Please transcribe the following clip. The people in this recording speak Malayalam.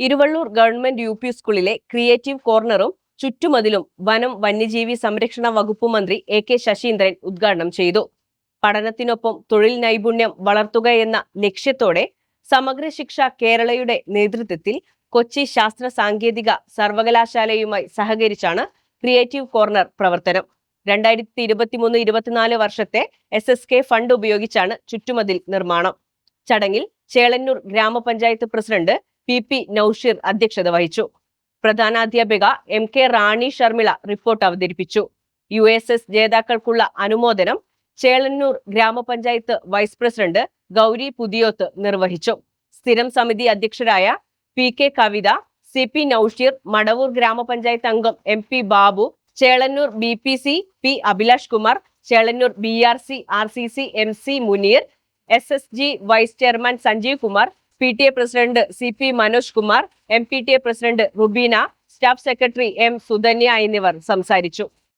ഇരുവള്ളൂർ ഗവൺമെന്റ് യു പി സ്കൂളിലെ ക്രിയേറ്റീവ് കോർണറും ചുറ്റുമതിലും വനം വന്യജീവി സംരക്ഷണ വകുപ്പ് മന്ത്രി എ കെ ശശീന്ദ്രൻ ഉദ്ഘാടനം ചെയ്തു. പഠനത്തിനൊപ്പം തൊഴിൽ നൈപുണ്യം വളർത്തുക എന്ന ലക്ഷ്യത്തോടെ സമഗ്ര ശിക്ഷ കേരളയുടെ നേതൃത്വത്തിൽ കൊച്ചി ശാസ്ത്ര സാങ്കേതിക സർവകലാശാലയുമായി സഹകരിച്ചാണ് ക്രിയേറ്റീവ് കോർണർ പ്രവർത്തനം. രണ്ടായിരത്തി ഇരുപത്തിമൂന്ന് ഇരുപത്തിനാല് വർഷത്തെ എസ് എസ് കെ ഫണ്ട് ഉപയോഗിച്ചാണ് ചുറ്റുമതിൽ നിർമ്മാണം. ചടങ്ങിൽ ചേളന്നൂർ ഗ്രാമപഞ്ചായത്ത് പ്രസിഡന്റ് പി പി നൌഷീർ അധ്യക്ഷത വഹിച്ചു. പ്രധാനാധ്യാപിക M K Rani Sharmila report അവതരിപ്പിച്ചു. യു എസ് എസ് ജേതാക്കൾക്കുള്ള അനുമോദനം ചേളന്നൂർ ഗ്രാമപഞ്ചായത്ത് വൈസ് പ്രസിഡന്റ് ഗൗരി പുതിയോത്ത് നിർവഹിച്ചു. സ്ഥിരം സമിതി അധ്യക്ഷരായ P K Kavitha C P Naushir Madavoor ഗ്രാമപഞ്ചായത്ത് അംഗം M P Babu Chelannur B P C P Abhilash Kumar Chelannur B R C R C C M C Muneer S S G vice chairman Sanjeev Kumar P T A president C P Manoj Kumar M P T A president Rubina staff secretary M Sudhanya എന്നിവർ സംസാരിച്ചു.